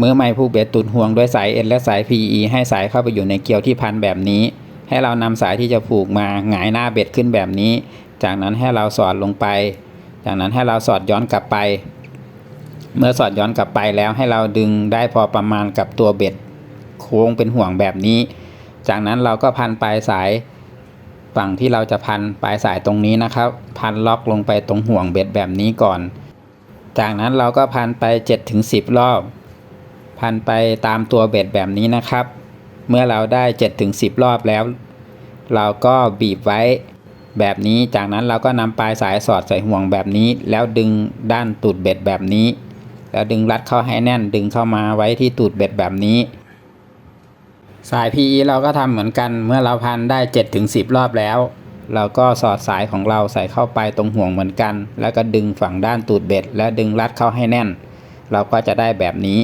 มือใหม่ผูกเบ็ดตุดห่วงด้วยสายเอ็นและสาย PE ให้สายเข้าไปอยู่ในเกลียวที่พันแบบนี้ ให้เรานำสายที่จะผูกมาหงายหน้าเบ็ดขึ้นแบบนี้ จากนั้นให้เราสอดลงไป จากนั้นให้เราสอดย้อนกลับไป เมื่อสอดย้อนกลับไปแล้วให้เราดึงได้พอประมาณกับตัวเบ็ด โค้งเป็นห่วงแบบนี้ จากนั้นเราก็พันปลายสายฝั่งที่เราจะพันปลายสายตรงนี้นะครับ พันล็อกลงไปตรงห่วงเบ็ดแบบนี้ก่อน จากนั้นเราก็พันไป7ถึง10 รอบ พันไปตามตัวเบ็ดแบบนี้นะครับ เมื่อเราได้7ถึง10 รอบแล้ว เราก็บีบไว้แบบนี้จากนั้นเราก็นำปลายสายสอดใส่ห่วงแบบนี้ แล้วดึงด้านตูดเบ็ดแบบนี้ แล้วดึงรัดเข้าให้แน่นดึงเข้ามาไว้ที่ตูดเบ็ดแบบนี้ สาย PE เราก็ทำเหมือนกันเมื่อเราพันได้7ถึง10 รอบแล้ว เราก็สอดสายของเราใส่เข้าไปตรงห่วงเหมือนกัน แล้วก็ดึงฝั่งด้านตูดเบ็ด และดึงรัดเข้าให้แน่น เราก็จะได้แบบนี้